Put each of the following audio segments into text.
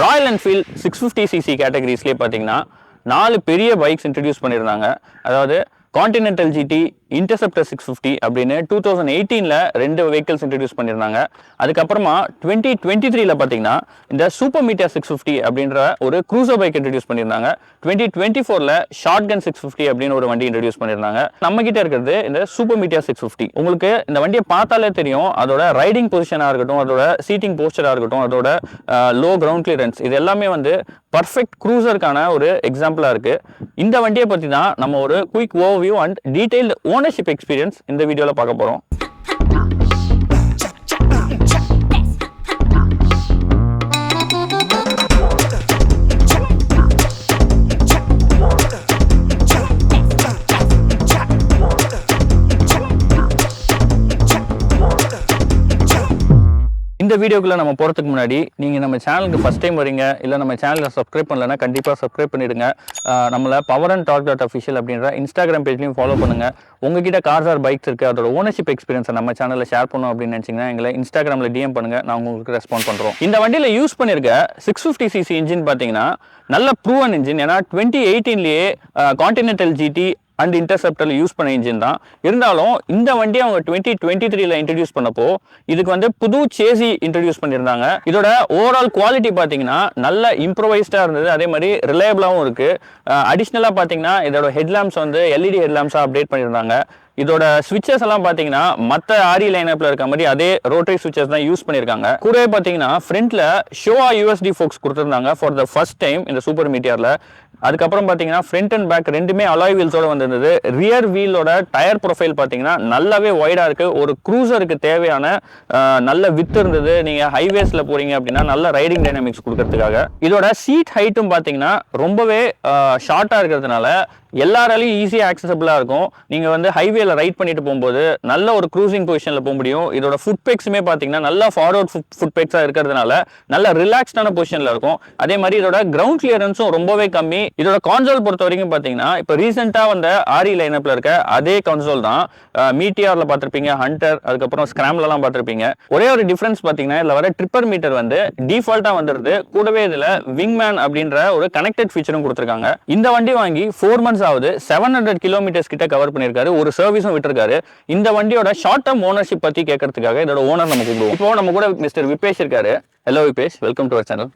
Royal Enfield six fifty CC கேட்டகரிஸ்லேயே பார்த்தீங்கன்னா நாலு பெரிய பைக்ஸ் இன்ட்ரடியூஸ் பண்ணியிருந்தாங்க. அதாவது Continental GT Interceptor six fifty அப்படின்னு டூ தௌசண்ட் எயிட்டீனில் ரெண்டு வெஹிக்கல்ஸ் இன்ட்ரடியூஸ் பண்ணியிருந்தாங்க அதுக்கப்புறமா டுவெண்ட்டி டுவெண்ட்டி த்ரீல பார்த்தீங்கன்னா இந்த சூப்பர் மீட்டர் சிக்ஸ் ஃபிஃப்டி அப்படின்ற ஒரு க்ரூசர் பைக் இன்ட்ரடியூஸ் பண்ணியிருந்தாங்க டுவெண்ட்டி டுவெண்ட்டி ஃபோரில் ஷார்ட் கன் சிக்ஸ் ஃபிஃப்டி அப்படின்னு ஒரு வண்டி இன்ட்ரடியூஸ் பண்ணியிருந்தாங்க நம்ம கிட்ட இருக்கிறது இந்த சூப்பர் மீட்டர் சிக்ஸ் ஃபிஃப்டி உங்களுக்கு இந்த வண்டியை பார்த்தாலே தெரியும் அதோட ரைடிங் பொசிஷனாக இருக்கட்டும் அதோட சீட்டிங் போஸ்டராக இருக்கட்டும் அதோட லோ கிரவுண்ட் கிளியரன்ஸ் இது எல்லாமே வந்து பர்ஃபெக்ட் க்ரூசருக்கான ஒரு எக்ஸாம்பிளாக இருக்குது இந்த வண்டியை பற்றி தான் நம்ம ஒரு quick overview and detailed ownership experience இந்த வீடியோவில் பார்க்க போகிறோம் இந்த வீடியோக்குள்ளே நம்ம போகிறதுக்கு முன்னாடி நீங்கள் நம்ம சேனலுக்கு ஃபஸ்ட் டைம் வரீங்க இல்லை நம்ம சேனலில் சப்ஸ்கிரைப் பண்ணலன்னா கண்டிப்பாக சப்ஸ்கிரைப் பண்ணிடுங்க. நம்மளை power and talk dot official அப்படின்ற இன்ஸ்டாகிராம் பேஜ்லையும் ஃபாலோ பண்ணுங்கள் உங்ககிட்ட கார்ஸ் ஆர் பைக்ஸ் இருக்குது அதோட ஓனர்ஷிப் எக்ஸ்பீரியன்ஸை நம்ம சேனலில் ஷேர் பண்ணோம் அப்படின்னு நினச்சிங்கன்னா எங்களை இன்ஸ்டாகிராமில் டிஎம் பண்ணுங்கள் நான் உங்களுக்கு ரெஸ்பாண்ட் பண்ணுறோம் இந்த வண்டியில் யூஸ் பண்ணியிருக்க சிக்ஸ் ஃபிஃப்டி சிசி இன்ஜின் பார்த்தீங்கன்னா நல்ல ப்ரூவன் இன்ஜின் ஏன்னா டுவெண்ட்டி எயிட்டீன்லேயே கான்டினென்டல் ஜிடி அண்ட் இன்டர்செப்டரில் யூஸ் பண்ண இன்ஜின் தான். இருந்தாலும் இந்த வண்டியை அவங்க டுவெண்ட்டி டுவெண்ட்டி த்ரீல இன்ட்ரடியூஸ் பண்ணப்போ இதுக்கு வந்து புது சேசி இன்ட்ரடியூஸ் பண்ணியிருந்தாங்க. இதோட ஓவரால் குவாலிட்டி பார்த்தீங்கன்னா நல்ல இம்ப்ரவைஸ்டாக இருந்தது. அதே மாதிரி ரிலையபிளாகவும் இருக்கு. அடிஷ்னலாக பார்த்தீங்கன்னா இதோட ஹெட்லாம்ப்ஸ் வந்து எல்இடி ஹெட்லாம்ஸாக அப்டேட் பண்ணியிருந்தாங்க. இதோட சுவிச்சஸ் எல்லாம் பார்த்தீங்கன்னா மற்ற ஆரி லைனப்ல இருக்க மாதிரி அதே ரோட்டரி சுவிச்சஸ் தான் யூஸ் பண்ணியிருக்காங்க. கூடவே பார்த்தீங்கன்னா ஃப்ரண்ட்ல ஷோவா யூஎஸ்டி ஃபோக்ஸ் கொடுத்துருந்தாங்க ஃபார் த ஃபர்ஸ்ட் டைம் இந்த சூப்பர் மீட்டியர்ல அதுக்கப்புறம் பார்த்தீங்கன்னா ஃப்ரண்ட் அண்ட் பேக் ரெண்டுமே அலாய் வீல்ஸோட வந்திருந்தது. ரியர் வீலோட டயர் ப்ரொஃபைல் பார்த்தீங்கன்னா நல்லாவே ஒய்டாக இருக்குது ஒரு க்ரூசருக்கு தேவையான நல்ல வித்து இருந்தது. நீங்கள் ஹைவேஸில் போகிறீங்க அப்படின்னா நல்ல ரைடிங் டைனமிக்ஸ் கொடுக்கறதுக்காக. இதோட சீட் ஹைட்டும் பார்த்தீங்கன்னா ரொம்பவே ஷார்ட்டாக இருக்கிறதுனால எல்லாராலையும் ஈஸியாக ஆக்சசபிளாக இருக்கும். நீங்கள் வந்து ஹைவேல ரைட் பண்ணிட்டு போகும்போது நல்ல ஒரு க்ரூசிங் பொசிஷனில் போக முடியும். இதோட ஃபுட் பேக்ஸுமே பார்த்தீங்கன்னா நல்லா ஃபார்வர்ட் ஃபுட் பேக்ஸாக இருக்கிறதுனால நல்ல ரிலாக்ஸ்டான பொசிஷனில் இருக்கும். அதே மாதிரி இதோட கிரவுண்ட் கிளியரன்ஸும் ரொம்பவே கம்மி. இதோட கான்சோல் பொறுத்த வரைக்கும் பார்த்தீங்கன்னா இப்போ ரீசெண்டாக வந்த ஆரி லைனப்பில் இருக்க அதே கான்சோல் தான் மீட்டிஆரில் பார்த்துருப்பீங்க ஹண்டர் அதுக்கப்புறம் ஸ்கிராம்லலாம் பார்த்துருப்பீங்க. ஒரே ஒரு டிஃப்ரென்ஸ் பார்த்தீங்கன்னா இதில் வர ட்ரிப்பர் மீட்டர் வந்து டிஃபால்ட்டாக வந்துடுது கூடவே இதில் விங்மேன் அப்படின்ற ஒரு கனெக்டட் ஃபீச்சரும் கொடுத்துருக்காங்க. இந்த வண்டி வாங்கி ஃபோர் மந்த்ஸ் ஆகுது. செவன் ஹண்ட்ரட் கிலோமீட்டர்ஸ் கிட்ட கவர் பண்ணியிருக்காரு. ஒரு சர்வீஸும் விட்டுருக்காரு. இந்த வண்டியோட ஷார்ட் டேர்ம் ஓனர்ஷிப் பத்தி கேட்கறதுக்காக இதோட ஓனர் நம்ம கூப்பிடுவோம். இப்போ நம்ம கூட மிஸ்டர் விபேஷ் இருக்காரு. Hello Vibesh welcome to our channel.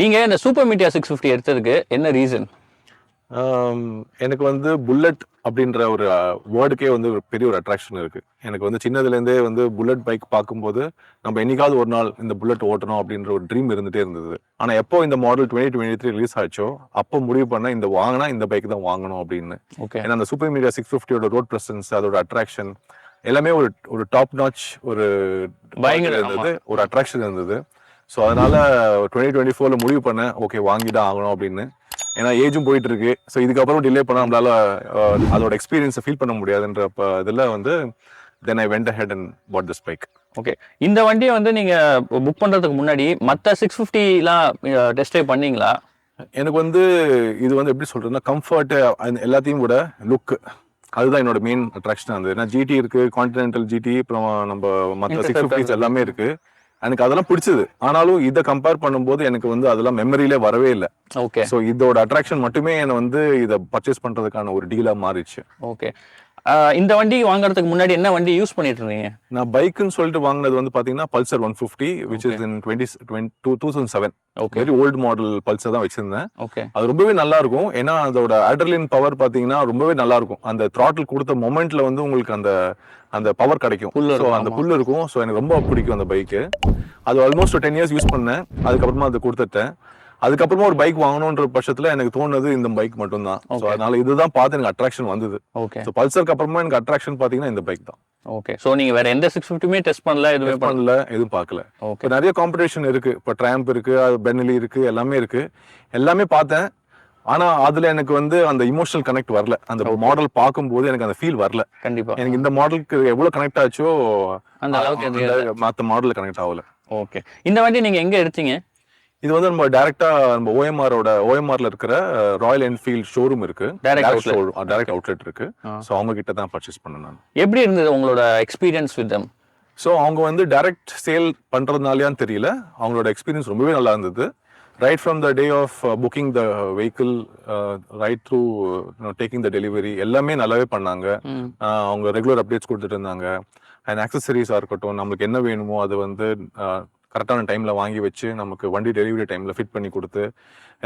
நீங்க இந்த சூப்பர் மீடியா சிக்ஸ் ஃபிஃப்டி எடுத்ததுக்கு என்ன ரீசன் எனக்கு வந்து புல்லட் அப்படின்ற ஒரு வேர்டுக்கே வந்து ஒரு பெரிய ஒரு அட்ராக்ஷன் இருக்கு. எனக்கு வந்து சின்னதுலேருந்தே வந்து புல்லட் பைக் பார்க்கும்போது நம்ம என்னைக்காவது ஒரு நாள் இந்த புல்லட் ஓட்டணும் அப்படின்ற ஒரு ட்ரீம் இருந்துட்டே இருந்தது. ஆனா எப்போ இந்த model twenty twenty three release ஆச்சோ அப்போ முடிவு பண்ண இந்த வாங்கினா இந்த பைக் தான் வாங்கணும் அப்படின்னு. ஓகே ஏன்னா அந்த சூப்பர் மீடியா சிக்ஸ் ஃபிஃப்டியோட ரோட் பிரசன்ஸ் அதோட அட்ராக்ஷன் எல்லாமே ஒரு ஒரு டாப் நாச் ஒரு பயங்கர, இருந்தது ஒரு அட்ராக்ஷன் இருந்தது. ஸோ அதனால டுவெண்ட்டி டுவெண்ட்டி ஃபோர்ல முடிவு பண்ணேன் ஓகே வாங்கி தான் ஆகணும் அப்படின்னு. ஏன்னா ஏஜும் போயிட்டு இருக்கு ஸோ இதுக்கப்புறம் டிலே பண்ண நம்மளால அதோட எக்ஸ்பீரியன்ஸை ஃபீல் பண்ண முடியாதுன்ற ப- இதுல வந்து then I went ahead and bought this bike okay இந்த வண்டியை வந்து நீங்க புக் பண்றதுக்கு முன்னாடி மத்த சிக்ஸ் ஃபிஃப்டிலாம் டெஸ்ட் ட்ரைவ் பண்ணீங்களா? எனக்கு வந்து இது வந்து எப்படி சொல்றதுன்னா கம்ஃபர்ட் எல்லாத்தையும் விட லுக் அதுதான் என்னோட மெயின் அட்ராக்ஷன் இருந்தது. ஏன்னா ஜிடி இருக்கு கான்டினென்டல் ஜிடி அப்புறம் நம்ம மற்ற சிக்ஸ் ஃபிஃப்டிஸ் எல்லாமே இருக்கு. எனக்கு அதெல்லாம் பிடிச்சது. ஆனாலும் இதை கம்பேர் பண்ணும்போது எனக்கு வந்து அதெல்லாம் மெமரியிலே வரவே இல்லை. ஓகே ஸோ இதோட அட்ராக்ஷன் மட்டுமே என்னை வந்து இதை பர்ச்சேஸ் பண்றதுக்கான ஒரு டீலா மாறிடுச்சு. ஓகே இந்த வண்டி வாங்குறதுக்கு முன்னாடி என்ன வண்டி யூஸ் பண்ணிட்டு இருந்தீங்க? நான் பைக்குன்னு சொல்லிட்டு வாங்கினது வந்து பாத்தீங்கன்னா Pulsar one fifty which is in twenty two thousand seven okay very old model Pulsar தான் வச்சிருந்தேன். ஓகே அது ரொம்பவே நல்லா இருக்கும் ஏன்னா அதோட அட்ரலின் பவர் பாத்தீங்கன்னா ரொம்பவே நல்லா இருக்கும் அந்த த்ராட்டில் கொடுத்த மொமெண்ட்ல வந்து உங்களுக்கு அந்த அந்த பவர் கிடைக்கும். ஸோ அந்த. புல் இருக்கும். ஸோ எனக்கு ரொம்ப பிடிக்கும் அந்த பைக்கு அது ஆல்மோஸ்ட் டென் இயர்ஸ் யூஸ் பண்ணேன். அதுக்கப்புறமா அதை கொடுத்துட்டேன். அதுக்கப்புறமா ஒரு பைக் வாங்கணுன்ற பட்சத்துல எனக்கு தோணுது இந்த பைக் மட்டும்தான். So Okay. அதனால இதுதான் பார்த்து எனக்கு அட்ராக்ஷன் வந்தது. ஓகே ஸோ பல்சருக்கு அப்புறமா எனக்கு அட்ராக்ஷன் பாத்தீங்கன்னா இந்த பைக் தான். ஓகே ஸோ நீங்க வேற எந்த சிக்ஸ் ஃபிஃப்டியுமே டெஸ்ட் பண்ணல எதுவுமே பண்ணல எதுவும் பார்க்கல. ஓகே நிறைய காம்படிஷன் இருக்கு. இப்போ ட்ராம்ப் இருக்கு பென்னலி இருக்கு எல்லாமே இருக்கு. எல்லாமே பார்த்தேன். ஆனா அதுல எனக்கு வந்து அந்த இமோஷனல் கனெக்ட் வரல. அந்த. மாடல் பார்க்கும்போது எனக்கு அந்த ஃபீல் வரல. கண்டிப்பா. எனக்கு இந்த மாடலுக்கு எவ்வளவு கனெக்ட் ஆச்சோ அந்த அளவுக்கு மத்த மாடல் கனெக்ட் ஆகல. ஓகே இந்த வண்டி நீங்க எங்க எடுத்தீங்க? இது வந்து நம்ம டைரக்டா நம்ம ஓஎம்ஆரோட ஓஎம்ஆர்ல இருக்கிற ராயல் என்ஃபீல்ட் ஷோரூம் இருக்கு. Outlet. ஷோரூம் டைரக்ட் அவுட்லெட் இருக்கு. ஸோ அவங்க கிட்ட தான் பர்ச்சேஸ் பண்ணேன் நான். எப்படி இருந்தது உங்களோட எக்ஸ்பீரியன்ஸ் வித் தம் ஸோ அவங்க வந்து டைரக்ட் சேல் பண்றதுனாலயான்னு தெரியல. அவங்களோட எக்ஸ்பீரியன்ஸ் ரொம்பவே நல்லா இருந்தது. Right from the day of booking the vehicle right through taking the delivery எல்லாமே நல்லாவே பண்ணாங்க. அவங்க ரெகுலர் அப்டேட்ஸ் கொடுத்துட்டு இருந்தாங்க. அண்ட் ஆக்சசரிஸாக இருக்கட்டும் நம்மளுக்கு என்ன வேணுமோ அது வந்து கரெக்டான டைம்ல வாங்கி வச்சு நமக்கு வண்டி டெலிவரி டைம்ல ஃபிட் பண்ணி கொடுத்து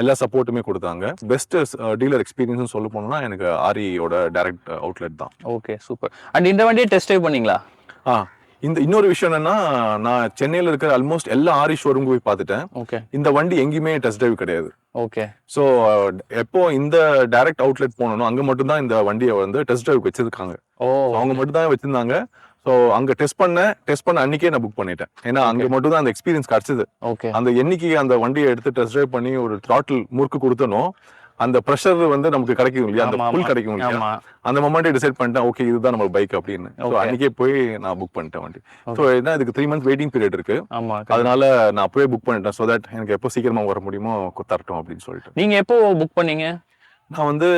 எல்லா சப்போர்ட்டுமே கொடுத்தாங்க. பெஸ்ட் டீலர் எக்ஸ்பீரியன்ஸ் சொல்ல போனோம்னா எனக்கு ஆரியோட டைரக்ட் அவுட்லெட் தான். ஓகே சூப்பர் அண்ட் இந்த வண்டியை டெஸ்ட் ட்ரைவ் பண்ணீங்களா? ஆ இந்த இன்னொரு விஷயம் என்னன்னா நான் சென்னையில இருக்கிற ஆல்மோஸ்ட் எல்லா ஆரி ஷோரூம் போய் பார்த்துட்டேன். ஓகே இந்த வண்டி எங்கேயுமே டெஸ்ட் டிரைவ் கிடையாது. ஓகே ஸோ எப்போ இந்த டைரக்ட் அவுட்லெட் போனோம் அங்க மட்டும் தான் இந்த வண்டியை வந்து டெஸ்ட் டிரைவ் வச்சிருக்காங்க. ஓ. அவங்க மட்டும் தான் வச்சிருந்தாங்க. ஸோ அங்க டெஸ்ட் பண்ண டெஸ்ட் பண்ண அன்னைக்கே நான் புக் பண்ணிட்டேன். ஏன்னா அங்க மட்டும் தான் அந்த எக்ஸ்பீரியன்ஸ் கிடைச்சது. ஓகே அந்த என்னைக்கு அந்த வண்டியை எடுத்து டெஸ்ட் டிரைவ் பண்ணி ஒரு த்ராட்டில் முறுக்கு கொடுத்தனோ அந்த ப்ரெஷர் வந்து நமக்கு கிடைக்கும் இல்லையா? அந்த புல். கிடைக்கும் இல்லையா? அந்த மொமெண்ட்டே டிசைட் பண்ணிட்டேன் ஓகே இதுதான் நம்ம பைக் அப்படின்னு. அன்னைக்கே போய் நான் புக் பண்ணிட்டேன் வண்டி. ஸோ என்ன இதுக்கு த்ரீ மந்த்ஸ் வெயிட்டிங் பீரியட் இருக்கு. அதனால நான் அப்பவே புக் பண்ணிட்டேன் ஸோ தட் எனக்கு எப்போ சீக்கிரமா வர முடியுமோ தரட்டும் அப்படின்னு சொல்லிட்டு. நீங்க எப்போ புக் பண்ணீங்க? நான் வந்து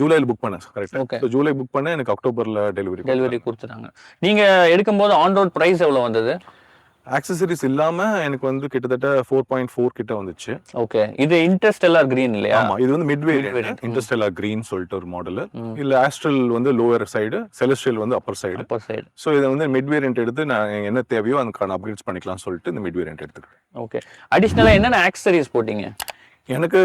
ஜூலைல புக் பண்ணேன் கரெக்ட். ஸோ ஜூலை புக் பண்ணேன் எனக்கு அக்டோபர்ல டெலிவரி டெலிவரி கொடுத்துட்டாங்க. நீங்க எடுக்கும்போது ஆன் ரோட் பிரைஸ் எவ்வளவு வந்தது? ஆக்சசரிஸ் இல்லாம எனக்கு வந்து கிட்டத்தட்ட ஃபோர் பாயிண்ட் ஃபோர் கிட்ட வந்துச்சு. ஓகே இது இன்ட்ரெஸ்டெல்லார் கிரீன் இல்லையா? ஆமா இது வந்து மிட் Mid-variant, வேரியன்ட் ம். இன்டர்ஸ்டெல்லா கிரீன் சொல்லிட்டு ஒரு மாடல். இல்ல ஆஸ்ட்ரல் வந்து லோவர் சைடு செலஸ்ட்ரியல் வந்து upper side upper side so இதை வந்து மிட் வேரியன்ட் எடுத்து நான் என்ன தேவையோ அதுக்கான அப்கிரேட்ஸ் பண்ணிக்கலாம் சொல்லிட்டு இந்த மிட் வேரியன்ட் எடுத்துக்கிட்டேன் ஓகே அடிஷ்னலா என்னென்ன ஆக்சசரிஸ் போட்டீங்க? எனக்கு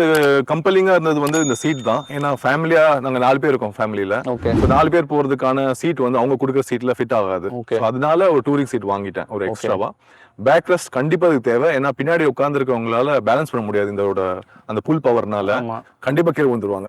கம்பெலிங்கா இருந்தது வந்து இந்த சீட் தான். ஏன்னா ஃபேமிலியா நாங்க நாலு பேர் இருக்கோம் ஃபேமிலியில ஓகே ஸோ நாலு பேர் போறதுக்கான சீட் வந்து அவங்க கொடுக்குற சீட்ல ஃபிட் ஆகாது. So அதனால ஒரு டூரிங் சீட் வாங்கிட்டேன் ஒரு எக்ஸ்ட்ராவா பேக் ரெஸ்ட் கண்டிப்பா அதுக்கு தேவை. ஏன்னா பின்னாடி உட்காந்துருக்கவங்களால பேலன்ஸ் பண்ண முடியாது இந்த அந்த புல் பவர்னால ஆமா. கண்டிப்பா கீழே வந்துருவாங்க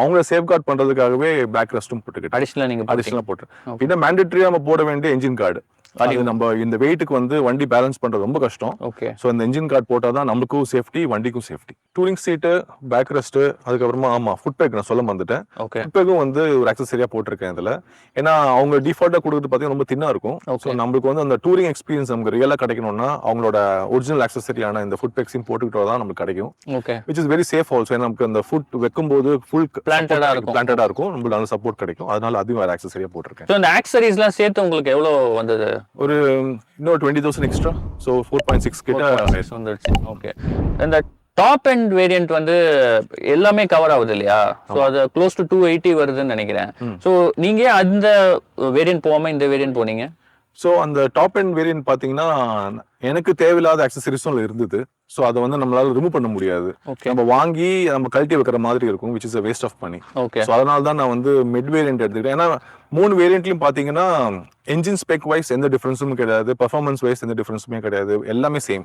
அவங்கள சேஃப் கார்ட் பண்றதுக்காகவே பேக் ரெஸ்ட்டும் போட்டுக்கிட்டேன். அடிஷ்னலா நீங்க போட்டீங்க. அடிஷனலா போட்டேன் Okay. பின்ன மேண்டட்ரியா நம்ம போட வேண்டிய என்ஜின் கார்டு அது நம்ம இந்த வெயிட்டுக்கு வந்து வண்டி பேலன்ஸ் பண்றது ரொம்ப கஷ்டம். ஓகே ஸோ அந்த என்ஜின் கார்டு போட்டால் தான் நமக்கும் safety வண்டிக்கும் safety touring seat back rest அதுக்கப்புறமா ஆமா ஃபுட் பேக் நான் சொல்ல மறந்துட்டேன். ஓகே ஃபுட் பேக்கும் வந்து ஒரு அக்சசரியா போட்டிருக்கேன் இதுல. ஏன்னா அவங்க டிஃபால்ட்டா கொடுக்குறது பார்த்தீங்கன்னா ரொம்ப தின்னா இருக்கும். ஸோ நம்மளுக்கு வந்து அந்த டூரிங் எக்ஸ்பீரியன்ஸ் நமக்கு ரியலா கிடைக்கணும்னா அவங்களோட ஒரிஜினல் அக்சசரியான இந்த ஃபுட் பேக்ஸையும் போட்டுக்கிட்டோ தான் நமக்கு கிடைக்கும். Okay which is very safe also ஏன்னா நமக்கு அந்த ஃபுட் வைக்கும்போது ஃபுல் Planted ஆ இருக்கும். பிளான்டடா இருக்கும். நம்மளுக்கு நல்ல சப்போர்ட் கிடைக்கும். அதனால அதுவும் வேற அக்சசரியா போட்டிருக்கேன். இந்த ஆக்சசரிஸ்லாம் சேர்த்து உங்களுக்கு எவ்வளோ வந்தது? ஒரு இன்னொரு twenty thousand extra so four point six கிட்ட வந்துருச்சு. ஓகே இந்த டாப் அண்ட் வேரியன்ட் வந்து எல்லாமே கவர் ஆகுது இல்லையா? ஸோ அது க்ளோஸ் டு டூ எயிட்டி வருதுன்னு நினைக்கிறேன். ஸோ நீங்க ஏன் அந்த வேரியன்ட் போகாம இந்த வேரியன்ட் போனீங்க? ஸோ அந்த டாப் அண்ட் வேரியன்ட் பார்த்தீங்கன்னா எனக்கு தேவையில்லாத அக்சசரிஸும் இருந்தது. ஸோ அதை வந்து நம்மளால ரிமூவ் பண்ண முடியாது. நம்ம வாங்கி நம்ம கழட்டி வைக்கிற மாதிரி இருக்கும் which is a waste of money okay so அதனால தான் நான் வந்து மிட் வேரியன்ட் எடுத்துக்கிட்டேன். ஏன்னா மூணு வேரியன்ட்லையும் பார்த்தீங்கன்னா என்ஜின் ஸ்பெக் வைஸ் எந்த டிஃபரன்ஸும் கிடையாது பெர்ஃபார்மன்ஸ் வைஸ் எந்த டிஃபரன்ஸுமே கிடையாது எல்லாமே சேம்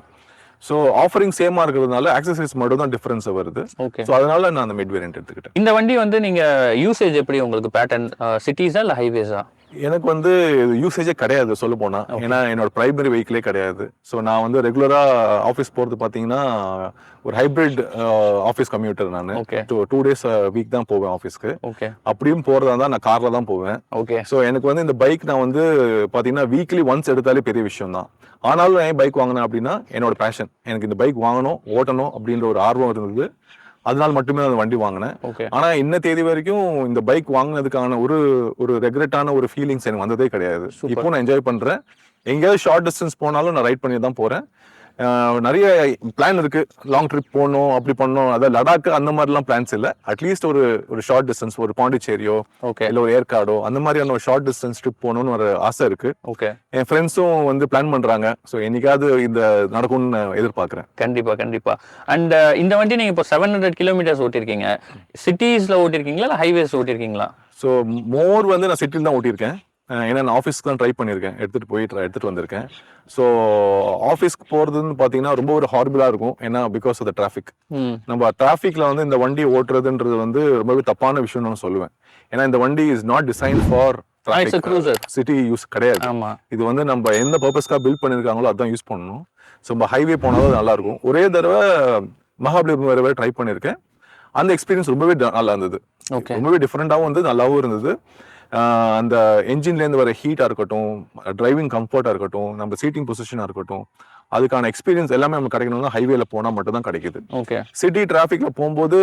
ஸோ ஆஃபரிங் சேமா இருக்கிறதுனால அக்சசரிஸ் மட்டும் தான் டிஃபரன்ஸ் வருது. ஓகே ஸோ அதனால நான் அந்த மிட் வேரியன்ட் எடுத்துக்கிட்டேன். இந்த வண்டி வந்து நீங்க யூசேஜ் எப்படி உங்களுக்கு பேட்டர்ன் சிட்டிஸா இல்ல ஹைவேஸா எனக்கு வந்து யூசேஜே கிடையாது சொல்ல போனா. ஏன்னா என்னோட பிரைமரி வெஹிக்கிளே கிடையாது. ஸோ நான் வந்து ரெகுலரா ஆஃபீஸ் போறது பாத்தீங்கன்னா ஒரு ஹைபிரிட் ஆஃபீஸ் கம்யூட்டர் நான். Okay. டூ டேஸ் வீக் தான் போவேன் ஆஃபீஸ்க்கு ஓகே அப்படியும் போறதா இருந்தா நான் கார்ல தான் போவேன். ஓகே ஸோ எனக்கு வந்து இந்த பைக் நான் வந்து பாத்தீங்கன்னா வீக்லி ஒன்ஸ் எடுத்தாலே பெரிய விஷயம் தான். ஆனாலும் நான் ஏன் பைக் வாங்கினேன் அப்படின்னா என்னோட பேஷன் எனக்கு இந்த பைக் வாங்கணும் ஓட்டணும் அப்படின்ற ஒரு ஆர்வம் இருந்தது. அதனால மட்டுமே அந்த வண்டி வாங்கினேன். ஆனா இன்ன தேதி வரைக்கும் இந்த பைக் வாங்கினதுக்கான ஒரு ஒரு ரெக்ரெட்டான ஒரு ஃபீலிங்ஸ் எனக்கு வந்ததே கிடையாது. இப்போ நான் என்ஜாய் பண்றேன். எங்கேயாவது ஷார்ட் டிஸ்டன்ஸ் போனாலும் நான் ரைட் பண்ணி தான் போறேன். நிறைய பிளான் இருக்கு. லாங் ட்ரிப் போகணும் அப்படி பண்ணணும். அதாவது லடாக் அந்த மாதிரிலாம் பிளான்ஸ் இல்லை. அட்லீஸ்ட் ஒரு ஒரு ஷார்ட் டிஸ்டன்ஸ் ஒரு பாண்டிச்சேரியோ ஓகே இல்ல ஒரு ஏற்காடோ அந்த மாதிரியான ஒரு ஷார்ட் டிஸ்டன்ஸ் ட்ரிப் போகணும்னு ஒரு ஆசை இருக்கு. ஓகே என் ஃப்ரெண்ட்ஸும் வந்து பிளான் பண்றாங்க. ஸோ என்னைக்காவது இந்த நடக்கும்னு எதிர்பார்க்கறேன். கண்டிப்பா கண்டிப்பா. அண்ட் இந்த வண்டி நீங்க இப்போ செவன் ஹண்ட்ரட் கிலோமீட்டர்ஸ் ஓட்டிருக்கீங்க. சிட்டிஸ்ல ஓட்டிருக்கீங்களா இல்ல ஹைவேஸ் ஓட்டிருக்கீங்களா? ஸோ மோர் வந்து நான் சிட்டியில் தான் ஓட்டியிருக்கேன். ஏன்னா நான் ஆஃபீஸ்க்கு தான் ட்ரை பண்ணியிருக்கேன். எடுத்துகிட்டு போய் எடுத்துகிட்டு வந்திருக்கேன். ஸோ ஆஃபீஸ்க்கு போகிறதுன்னு பார்த்தீங்கன்னா ரொம்ப ஒரு ஹார்பிளாக இருக்கும். ஏன்னா பிகாஸ் ஆஃப் த டிராஃபிக் நம்ம டிராஃபிக்கில் வந்து இந்த வண்டி ஓட்டுறதுன்றது வந்து ரொம்பவே தப்பான விஷயம்னு நான் சொல்லுவேன். ஏன்னா இந்த வண்டி is not design for city use கிடையாது. ஆமா. இது வந்து நம்ம எந்த பர்பஸ்க்காக பில்ட் பண்ணியிருக்காங்களோ அதான் யூஸ் பண்ணணும். ஸோ நம்ம ஹைவே போனாலும் நல்லா இருக்கும். ஒரே தடவை மகாபலிபுரம் வர ட்ரை பண்ணியிருக்கேன். அந்த எக்ஸ்பீரியன்ஸ் ரொம்பவே நல்லா இருந்தது. ரொம்பவே டிஃப்ரெண்டாகவும் வந்து நல்லாவும் இருந்தது. அந்த என்ஜின்லேருந்து வர ஹீட்டாக இருக்கட்டும் டிரைவிங் கம்ஃபர்ட்டாக இருக்கட்டும் நம்ம சீட்டிங் பொசிஷனாக இருக்கட்டும் அதுக்கான எக்ஸ்பீரியன்ஸ் எல்லாமே நமக்கு கிடைக்கணும்னா ஹைவேல போனால் மட்டும் தான் கிடைக்குது ஓகே சிட்டி டிராஃபிக்ல போகும்போது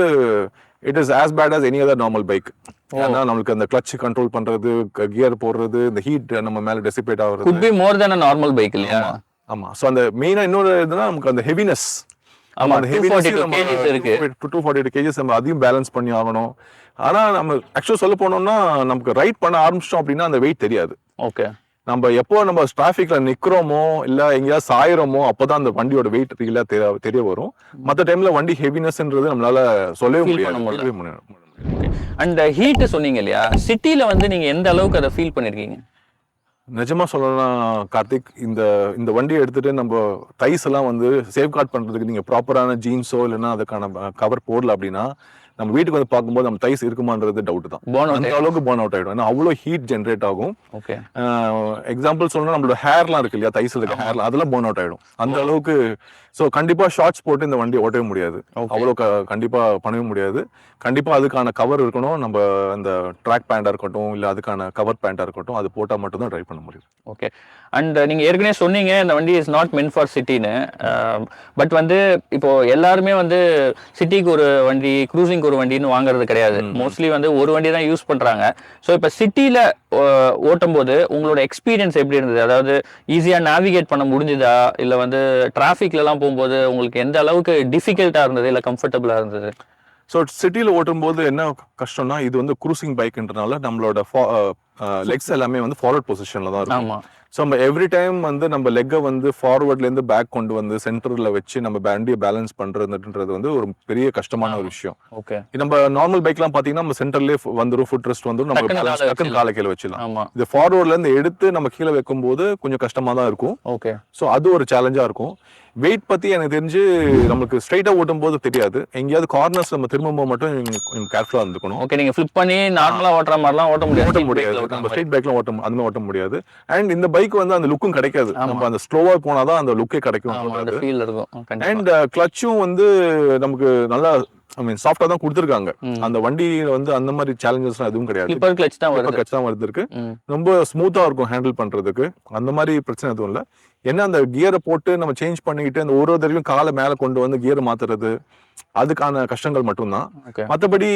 it is as bad as any other normal bike ஏன்னா நம்மளுக்கு அந்த கிளச் கண்ட்ரோல் பண்றது கியர் போடுறது இந்த ஹீட் நம்ம மேல டெசிபேட் ஆகுறது. Could be more than normal bike இல்லையா ஆமா. ஸோ அந்த மெயினா இன்னொரு இதுனா நமக்கு அந்த ஹெவினஸ் ஆமா அந்த டூ ஃபார்ட்டி கேஜிஸ் நம்ம அதையும் பேலன்ஸ் பண்ணி ஆகணும். ஆனா நம்ம ஆக்சுவல் சொல்ல போனோம்னா நமக்கு ரைட் பண்ண ஆரம்பிச்சிட்டோம் அப்படின்னா அந்த வெயிட் தெரியாது. ஓகே நம்ம எப்போ நம்ம டிராஃபிக்ல நிக்கிறோமோ இல்ல எங்கேயாவது சாயிறோமோ அப்பதான் அந்த வண்டியோட வெயிட் ரீலா தெரிய தெரிய வரும். மத்த டைம்ல வண்டி ஹெவினஸ்ன்றது நம்மளால. சொல்லவே முடியாது. அண்ட் ஹீட் சொன்னீங்க இல்லையா? சிட்டில வந்து நீங்க எந்த அளவுக்கு அதை ஃபீல் பண்ணிருக்கீங்க? நிஜமா சொல்லலாம் கார்த்திக் இந்த இந்த வண்டியை எடுத்துட்டு நம்ம டைஸ் எல்லாம் வந்து சேஃப்கார்ட் பண்றதுக்கு நீங்க ப்ராப்பரான ஜீன்ஸோ இல்லைன்னா அதுக்கான கவர் போடல அப்படின்னா நம்ம வீட்டுக்கு வந்து பார்க்கும்போது நம்ம தைஸ் இருக்குமான்றது டவுட் தான். போன் அந்த அளவுக்கு பர்ன் அவுட் ஆயிடும். ஏன்னா அவ்வளோ ஹீட் ஜென்ரேட் ஆகும். ஓகே எக்ஸாம்பிள் சொல்லணும் நம்மளோட ஹேர்லாம் இருக்கு இல்லையா? தைஸ் இருக்க ஹேர்லாம் அதெல்லாம் பர்ன் அவுட் ஆயிடும். அந்த அளவுக்கு ஸோ கண்டிப்பா ஷார்ட்ஸ் போட்டு இந்த வண்டியை ஓட்டவே முடியாது. அவ்வளோ க- கண்டிப்பா பண்ணவே முடியாது. கண்டிப்பா அதுக்கான கவர் இருக்கணும். நம்ம அந்த ட்ராக் பேண்டா இருக்கட்டும் இல்ல அதுக்கான கவர் பேண்டா இருக்கட்டும் அது போட்டா மட்டும் தான் ட்ரைவ் பண்ண முடியும். ஓகே அண்ட் நீங்க ஏற்கனவே சொன்னீங்க இந்த வண்டி இஸ் நாட் மென் ஃபார் சிட்டின்னு பட் வந்து இப்போ எல்லாருமே வந்து சிட்டிக்கு ஒரு வண்டி க்ரூசிங்க்கு ஒரு வண்டின்னு வாங்குறது கிடையாது. மோஸ்ட்லி வந்து ஒரு வண்டி தான் யூஸ் பண்றாங்க. ஸோ இப்போ சிட்டில ஓட்டும் போது உங்களோட எக்ஸ்பீரியன்ஸ் எப்படி இருந்தது? அதாவது ஈஸியா நேவிகேட் பண்ண முடிஞ்சுதா? இல்ல வந்து டிராஃபிக்ல எல்லாம் போகும்போது உங்களுக்கு எந்த அளவுக்கு டிஃபிகல்ட்டா இருந்தது? இல்ல கம்ஃபர்டபுளா இருந்தது? ஸோ சிட்டியில் ஓட்டும்போது என்ன கஷ்டம்னா இது வந்து குரூசிங் பைக்ன்றனால நம்மளோட லெக்ஸ் எல்லாமே வந்து ஃபார்வர்ட் பொசிஷன்ல தான் இருக்கும். ஆமா. ஸோ நம்ம எவ்ரி டைம் வந்து நம்ம லெக்கை வந்து ஃபார்வர்ட்ல இருந்து பேக் கொண்டு வந்து சென்டர்ல வச்சு நம்ம வண்டியை பேலன்ஸ் பண்றதுன்றது வந்து ஒரு பெரிய கஷ்டமான ஒரு விஷயம். ஓகே நம்ம நார்மல் பைக்லாம் பாத்தீங்கன்னா நம்ம சென்டர்லயே வந்துரும் ஃபுட் ரெஸ்ட் வந்துரும் நம்ம டக்குன்னு காலை கீழே வச்சிடலாம். ஆமா. இது ஃபார்வர்ட்ல இருந்து எடுத்து நம்ம கீழே வைக்கும்போது கொஞ்சம் கஷ்டமா தான் இருக்கும். ஓகே ஸோ அது ஒரு சேலஞ்சா இருக்கும். வெயிட் பத்தி எனக்கு தெரிஞ்சு நமக்கு ஸ்ட்ரைட்டா ஓட்டும் போது தெரியாது. எங்கேயாவது கார்னர்ஸ் நம்ம திரும்பும்போது மட்டும் கொஞ்சம் கேர்ஃபுல்லா இருந்துக்கணும். ஓகே நீங்க ஃபிளிப் பண்ணி நார்மலா ஓட்டுற மாதிரிலாம் ஓட்ட முடியாது. ஓட்ட முடியாது. நம்ம. ஸ்ட்ரைட் பைக்ல ஓட்ட அந்த மாதிரி ஓட்ட முடியாது. அண்ட் இந்த பைக் வந்து அந்த லுக்கும் கிடைக்காது. நம்ம அந்த ஸ்லோவா போனாதான் அந்த லுக்கே கிடைக்கும் அண்ட் கிளச்சும் வந்து நமக்கு நல்லா ஐ மீன் சாஃப்டா தான் கொடுத்துருக்காங்க. அந்த வண்டியில வந்து அந்த மாதிரி சேலஞ்சஸ் எதுவும் கிடையாது. ஸ்லிப்பர் கிளச் தான் வருது. கட்சி தான் வருது. ரொம்ப ஸ்மூத்தா இருக்கும் ஹேண்டில் பண்றதுக்கு. அந்த மாதிரி பிரச்சனை எதுவும் இல்ல. என்ன அந்த கியரை போட்டு நம்ம சேஞ்ச் பண்ணிக்கிட்டு அந்த ஒரு ஒரு தடவையும் காலை மேல கொண்டு வந்து கியர் மாத்துறது அதுக்கான கஷ்டங்கள் மட்டும்தான். மத்தபடி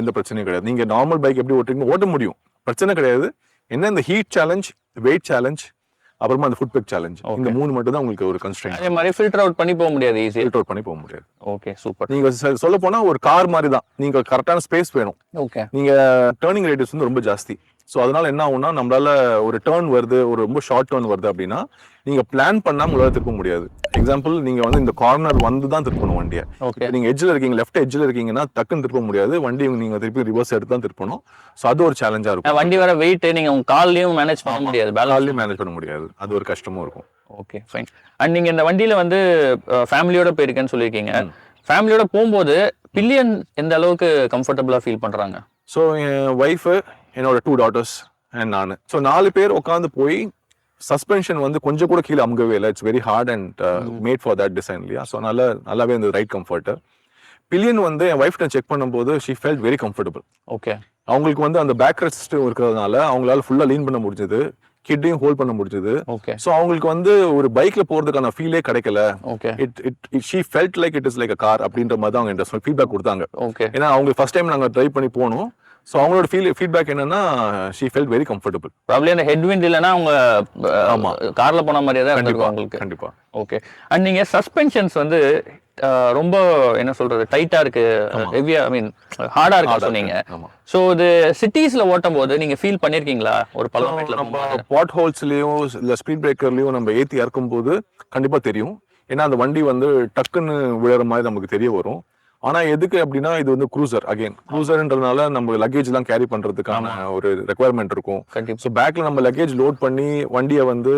எந்த பிரச்சனையும் கிடையாது. நீங்க நார்மல் பைக் எப்படி ஓட்டுறீங்க ஓட்ட முடியும். பிரச்சனை கிடையாது. என்ன இந்த ஹீட் சேலஞ்ச் வெயிட் சேலஞ்ச் அப்புறமா அந்த ஃபுட் பேக் சேலஞ்ச் இந்த மூணு மட்டும் தான் உங்களுக்கு ஒரு கன்ஸ்ட்ரெயின் அதே மாதிரி ஃபில்டர் அவுட் பண்ணி போக முடியாது ஈஸியா ஃபில்டர் அவுட் பண்ணி போக முடியாது. ஓகே சூப்பர் நீங்க சொல்ல போனா ஒரு கார் மாதிரி தான் நீங்க கரெக்டான ஸ்பேஸ் வேணும். ஓகே நீங்க டேர்னிங் ரேடியஸ் வந்து ரொம்ப ஜாஸ்தி. ஸோ அதனால என்ன ஆகும்னா நம்மளால ஒரு டேர்ன் வருது ஒரு ரொம்ப ஷார்ட் டேர்ன் வருது அப்படின்னா நீங்க பிளான் பண்ணாம உங்களால திருப்ப முடியாது. எக்ஸாம்பிள் நீங்க வந்து இந்த கார்னர் வந்து தான் திருப்பணும் வண்டியை. நீங்க எட்ஜில் இருக்கீங்க லெஃப்ட் எட்ஜில் இருக்கீங்கன்னா டக்குன்னு திருப்ப முடியாது. வண்டி நீங்க திருப்பி ரிவர்ஸ் எடுத்து தான் திருப்பணும். ஸோ அது ஒரு சேலஞ்சா இருக்கும். வண்டி வர வெயிட் நீங்க உங்க கால்லயும் மேனேஜ் பண்ண முடியாது. பேலன்ஸ் காலையும் மேனேஜ் பண்ண முடியாது. அது ஒரு கஷ்டமும் இருக்கும். ஓகே ஃபைன் அண்ட் நீங்க இந்த வண்டியில வந்து ஃபேமிலியோட போயிருக்கேன்னு சொல்லியிருக்கீங்க. ஃபேமிலியோட போகும்போது பில்லியன் எந்த அளவுக்கு கம்ஃபர்டபுளா ஃபீல் பண்றாங்க? ஸோ என் ஒய்ஃபு என்னோட டூ டாட்டர்ஸ் அண்ட் நான். ஸோ நாலு பேர் உட்காந்து போய் சஸ்பென்ஷன் வந்து கொஞ்சம் கூட கீழே அமுகவே இல்லை. It's very hard and made for that design இல்லையா? ஸோ நல்ல நல்லாவே இருந்தது ரைட் கம்ஃபர்ட் பில்லியன் வந்து என் ஒய்ஃப்ட்ட செக் பண்ணும்போது she felt very comfortable okay அவங்களுக்கு வந்து அந்த பேக் ரெஸ்ட் இருக்கிறதுனால அவங்களால ஃபுல்லா லீன் பண்ண முடிஞ்சது. கிட்டையும் ஹோல்ட் பண்ண முடிஞ்சது. ஓகே ஸோ அவங்களுக்கு வந்து ஒரு பைக்ல போறதுக்கான ஃபீலே கிடைக்கல. Okay it it she felt like it is like a car அப்படின்ற மாதிரி தான் அவங்க ஃபீட்பேக் கொடுத்தாங்க. ஓகே ஏன்னா அவங்க ஃபர்ஸ்ட் டைம் நாங்க ட்ரை பண்ணி போனோம். ஸோ அவங்களோட ஃபீல் ஃபீட்பேக் என்னன்னா she felt very comfortable probably அந்த ஹெட்விண்ட் இல்லைன்னா அவங்க ஆமா. கார்ல போன மாதிரியே தான் கண்டிப்பா இருந்திருக்கும் உங்களுக்கு கண்டிப்பா. ஓகே அண்ட் நீங்க சஸ்பென்ஷன்ஸ் வந்து ரொம்ப என்ன சொல்றது டைட்டா இருக்கு ஹெவியா ஐ மீன் ஹார்டா இருக்கு. சொன்னீங்க. சோ இது சிட்டிஸ்ல ஓட்டும் போது நீங்க ஃபீல் பண்ணிருக்கீங்களா? ஒரு பள்ளமேட்ல நம்ம பாட் ஹோல்ஸ்லயும் இல்ல ஸ்பீட் பிரேக்கர்லயும் நம்ம ஏத்தி இறக்கும் போது கண்டிப்பா தெரியும். ஏன்னா அந்த வண்டி வந்து டக்குன்னு விழுற மாதிரி நமக்கு தெரிய வரும். ஆனா எதுக்கு அப்படின்னா இது வந்து க்ரூசர் அகைன் க்ரூசர்ன்றதுனால நம்ம லக்கேஜ் எல்லாம் கேரி பண்றதுக்கான ஒரு ரெக்குவயர்மெண்ட் இருக்கும். ஸோ பேக்ல நம்ம லக்கேஜ் லோட் பண்ணி வண்டியை வந்து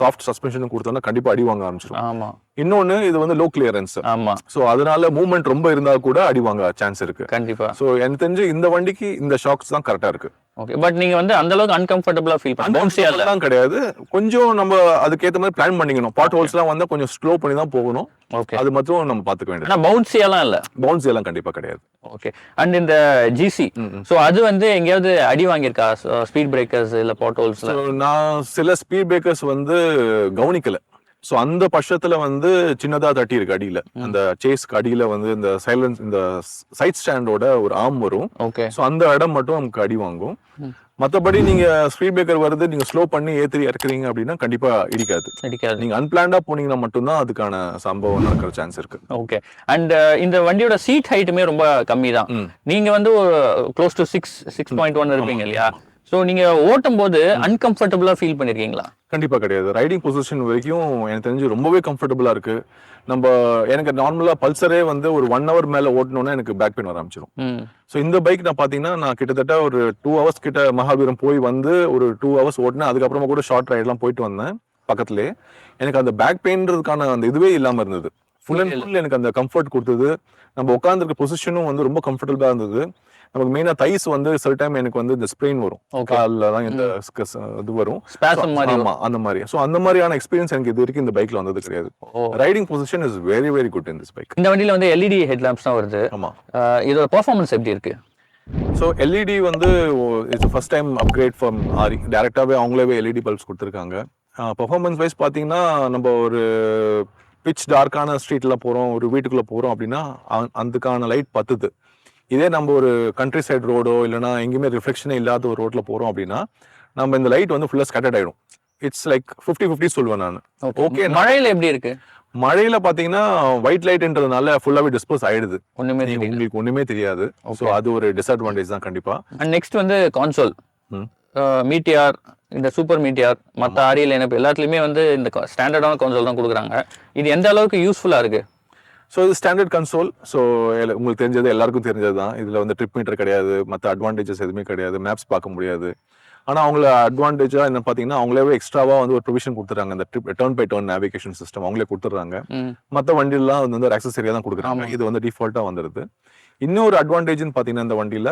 சாஃப்ட் சஸ்பென்ஷன் கொடுத்தோம்னா கண்டிப்பா அடி வாங்க ஆரம்பிச்சிடும். ஆமா. இன்னொன்னு இது வந்து லோ கிளியரன்ஸ் ஆமா. ஸோ அதனால மூவ்மெண்ட் ரொம்ப இருந்தா கூட அடி வாங்க சான்ஸ் இருக்கு. கண்டிப்பா. ஸோ எனக்கு தெரிஞ்சு இந்த வண்டிக்கு இந்த ஷாக்ஸ் தான் கரெக்டா இருக்கு. ஓகே பட் நீங்க வந்து அந்த அளவுக்கு அன்கம்ஃபர்டபுளா ஃபீல் பண்ண பவுன்சியா இல்ல? அதெல்லாம் கிடையாது. கொஞ்சம் நம்ம அதுக்கேத்த மாதிரி பிளான் பண்ணிக்கணும். பாட் ஹோல்ஸ் எல்லாம் வந்தா கொஞ்சம் ஸ்லோ பண்ணி தான் போகணும். ஓகே அது மட்டும் நம்ம பாத்துக்க வேண்டியது. ஆனா பவுன்சியாலாம் இல்ல? பவுன்ஸ் எல்லாம் கண்டிப்பா கிடையாது. ஓகே அண்ட் இந்த ஜிசி சோ அது வந்து எங்கேயாவது அடி வாங்கியிருக்கா? ஸ்பீட் பிரேக்கர்ஸ் இல்ல பாட்டோல்ஸ்ல So, நான் சில ஸ்பீட் பிரேக்கர்ஸ் வந்து கவனிக்கல. ஸோ அந்த பட்சத்துல வந்து சின்னதா தட்டி இருக்கு அடியில அந்த சேஸ்க்கு அடியில வந்து இந்த சைலன்ஸ் இந்த சைட் ஸ்டாண்டோட ஒரு ஆர்ம் வரும். ஓகே. ஸோ அந்த இடம் மட்டும் நமக்கு அடி வாங்கும். மத்தபடி நீங்க ஸ்பீட் பிரேக்கர் வருது நீங்க ஸ்லோ பண்ணி ஏத்தி இறக்குறீங்க அப்படின்னா கண்டிப்பா இடிக்காது. அடிக்காது நீங்க அன்பிளான்டா போனீங்கன்னா மட்டும்தான் அதுக்கான சம்பவம் நடக்கிற சான்ஸ் இருக்கு. ஓகே. அண்ட் இந்த வண்டியோட சீட் ஹைட்டுமே ரொம்ப கம்மி தான். நீங்க வந்து close to six six point one இருப்பீங்க இல்லையா? ஸோ நீங்க ஓட்டும் போது அன்கம்ஃபர்டபுளா ஃபீல் பண்ணிருக்கீங்களா? கண்டிப்பா கிடையாது. ரைடிங் பொசிஷன் வரைக்கும் எனக்கு தெரிஞ்சு ரொம்பவே கம்ஃபர்டபுளா இருக்கு. நம்ம எனக்கு நார்மலா பல்சரே வந்து ஒரு ஒன் ஹவர் மேல ஓட்டணும்னா எனக்கு பேக் பெயின் வர ஆரம்பிச்சிடும் ஸோ இந்த பைக் நான் பாத்தீங்கன்னா நான் கிட்டத்தட்ட ஒரு டூ ஹவர்ஸ் கிட்ட மகாபீரம் போய் வந்து ஒரு டூ ஹவர்ஸ் ஓட்டினேன். அதுக்கப்புறமா கூட ஷார்ட் ரைட்லாம் போயிட்டு வந்தேன் பக்கத்துலேயே எனக்கு அந்த பேக் பெயின்றதுக்கான அந்த இதுவே இல்லாம இருந்தது. ஃபுல் அண்ட் ஃபுல் எனக்கு அந்த கம்ஃபர்ட் கொடுத்தது. நம்ம உட்காந்துருக்க பொசிஷனும் வந்து ரொம்ப கம்ஃபர்டபுளா இருந்தது. நமக்கு மெயினா தைஸ் வந்து சில டைம் எனக்கு வந்து இந்த ஸ்ப்ரெயின் வரும். காலில் தான் இந்த இது வரும். ஆமா அந்த மாதிரி. ஸோ அந்த மாதிரியான எக்ஸ்பீரியன்ஸ் எனக்கு இது வரைக்கும் இந்த பைக்ல வந்தது கிடையாது. Riding position is very very good in this bike இந்த வண்டியில வந்து எல்இடி ஹெட்லாம்ப்ஸ் தான் வருது. ஆமா. இதோட பெர்ஃபார்மன்ஸ் எப்படி இருக்கு? ஸோ எல்இடி வந்து it's first time upgrade from RE டேரெக்டாகவே அவங்களே எல்இடி பல்ப்ஸ் கொடுத்துருக்காங்க. பர்ஃபார்மன்ஸ் வைஸ் பார்த்தீங்கன்னா நம்ம ஒரு பிச் டார்க்கான ஸ்ட்ரீட்டில் போகிறோம் ஒரு வீட்டுக்குள்ளே போகிறோம் அப்படின்னா அதுக்கான லைட் பத்துது. இதே நம்ம ஒரு கண்ட்ரி சைடு ரோடோ இல்லைனா எங்கேயுமே ரிஃப்ளெக்ஷனே இல்லாத ஒரு ரோட்டில் போகிறோம் அப்படின்னா நம்ம இந்த லைட் வந்து ஃபுல்லாக ஸ்கேட்டர்ட் ஆகிடும் இட்ஸ் லைக் ஃபிஃப்டி ஃபிஃப்டி சொல்லுவேன் நான். ஓகே மழையில எப்படி இருக்கு? மழையில பார்த்தீங்கன்னா ஒயிட் லைட்ன்றதுனால ஃபுல்லாகவே டிஸ்போஸ் ஆயிடுது. ஒண்ணுமே உங்களுக்கு ஒன்றுமே தெரியாது. ஸோ. அது ஒரு டிஸ்அட்வான்டேஜ் தான் கண்டிப்பாக அண்ட் நெக்ஸ்ட் வந்து கான்சோல். மீட்டியார் இந்த சூப்பர் மீட்டியார் மற்ற ஆரியல் எனக்கு எல்லாத்துலயுமே வந்து இந்த ஸ்டாண்டர்டான கான்சோல் தான் கொடுக்குறாங்க. இது எந்த அளவுக்கு யூஸ்ஃபுல்லா இருக்கு? ஸோ இது ஸ்டாண்டர்ட் கன்சோல் ஸோ உங்களுக்கு தெரிஞ்சது எல்லாருக்கும் தெரிஞ்சது தான் இதில் வந்து ட்ரிப் மீட்டர் கிடையாது. மற்ற அட்வான்டேஜஸ் எதுவுமே கிடையாது. மேப்ஸ் பார்க்க முடியாது. ஆனால் அவங்கள அட்வான்டேஜாக என்ன பார்த்தீங்கன்னா அவங்களே எக்ஸ்ட்ராவாக வந்து ஒரு ப்ரொவிஷன் கொடுத்துறாங்க இந்த trip turn by turn navigation system அவங்களே கொடுத்துட்றாங்க. மற்ற வண்டிலாம் வந்து ஒரு அக்சசரியாக தான் கொடுக்குறாங்க. இது வந்து டிஃபால்ட்டாக வந்துடுது. இன்னொரு அட்வான்டேஜ்னு பார்த்தீங்கன்னா இந்த வண்டியில்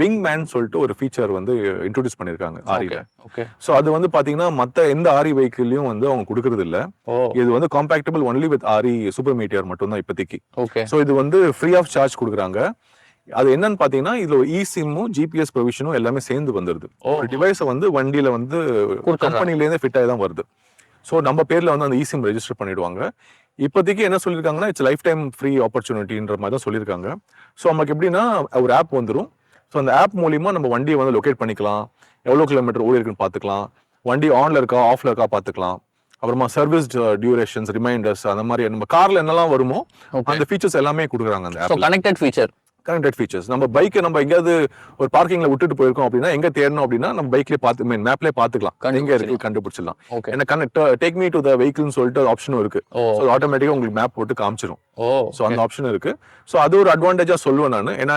விங் மேன் சொல்லிட்டு ஒரு ஃபீச்சர் வந்து இன்ட்ரோடியூஸ் பண்ணியிருக்காங்க ஆரியில் ஓகே ஸோ அது வந்து பார்த்தீங்கன்னா மற்ற எந்த ஆரி வெஹிக்கிள்லையும் வந்து அவங்க கொடுக்கறது இல்ல. இது வந்து compatible only with RE Super Meteor மட்டும் தான் இப்போதைக்கு. ஓகே ஸோ இது வந்து ஃப்ரீ ஆஃப் சார்ஜ் கொடுக்குறாங்க. அது என்னன்னு பார்த்தீங்கன்னா இதுல இ சிம்மும் ஜிபிஎஸ் ப்ரொவிஷனும் எல்லாமே சேர்ந்து வந்துருது. ஒரு டிவைஸை வந்து வண்டியில வந்து கொடுத்துட்றாங்க. கம்பெனிலேருந்தே ஃபிட் ஆகி தான் வருது. ஸோ நம்ம பேர்ல வந்து அந்த இ சிம் ரெஜிஸ்டர் பண்ணிடுவாங்க. இப்போதைக்கு என்ன சொல்லியிருக்காங்கன்னா இட்ஸ் லைஃப் டைம் ஃப்ரீ ஆப்பர்ச்சுனிட்டின்ற மாதிரி தான் சொல்லியிருக்காங்க. ஸோ நமக்கு எப்படின்னா ஒரு ஆப் வந்துடும் ஸோ அந்த ஆப் மூலியமா நம்ம வண்டியை வந்து லொகேட் பண்ணிக்கலாம். எவ்வளோ கிலோமீட்டர் ஓடி இருக்குன்னு பார்த்துக்கலாம். வண்டி ஆன்ல இருக்கா ஆஃப்ல இருக்கா பார்த்துக்கலாம். அப்புறமா சர்வீஸ் டியூரேஷன்ஸ் ரிமைண்டர்ஸ் அந்த மாதிரி நம்ம கார்ல என்னெல்லாம் வருமோ அந்த ஃபீச்சர்ஸ் எல்லாமே கொடுக்குறாங்க அந்த கனெக்டட் ஃபீச்சர் கனெக்டட் ஃபீச்சர்ஸ் நம்ம பைக்கை நம்ம எங்கேயாவது ஒரு பார்க்கிங்ல விட்டுட்டு போயிருக்கோம் அப்படின்னா எங்க தேடணும் அப்படின்னா நம்ம பைக்லயே பார்த்து மீன் மேப்லயே பார்த்துக்கலாம். எங்க இருக்கு கண்டுபிடிச்சிடலாம். ஓகே என்ன connect take me to the வெஹிக்கிள்னு சொல்லிட்டு ஆப்ஷனும் இருக்கு. ஸோ ஆட்டோமேட்டிக்கா உங்களுக்கு மேப் போட்டு காமிச்சிரும். ஓ ஸோ அந்த ஆப்ஷன் இருக்கு. ஸோ அது ஒரு அட்வான்டேஜா சொல்லுவேன் நான். ஏன்னா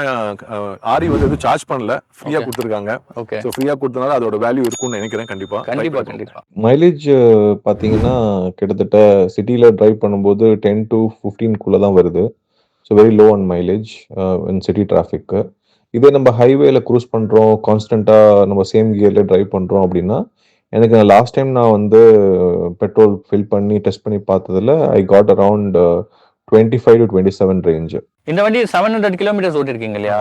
ஆரி வந்து எதுவும் சார்ஜ் பண்ணல. ஃப்ரீயா. கொடுத்துருக்காங்க. ஓகே ஸோ ஃப்ரீயா கொடுத்தனால அதோட வேல்யூ இருக்கும்னு நினைக்கிறேன். கண்டிப்பா. கண்டிப்பா கண்டிப்பா. மைலேஜ் பார்த்தீங்கன்னா கிட்டத்தட்ட சிட்டியில் டிரைவ் பண்ணும்போது டென் டு ஃபிஃப்டீன்குள்ளே தான் வருது. So very low on mileage in city டிராஃபிக்கு இதே நம்ம ஹைவேல க்ரூஸ் பண்ணுறோம் கான்ஸ்டண்ட்டாக நம்ம சேம் கியரில் டிரைவ் பண்ணுறோம் அப்படின்னா எனக்கு லாஸ்ட் டைம் நான் வந்து uh, பெட்ரோல் ஃபில் பண்ணி டெஸ்ட் பண்ணி பார்த்ததுல I got around twenty five to twenty seven range இந்த வண்டி செவன் ஹண்ட்ரட் கிலோமீட்டர்ஸ் ஓட்டிருக்கீங்க இல்லையா?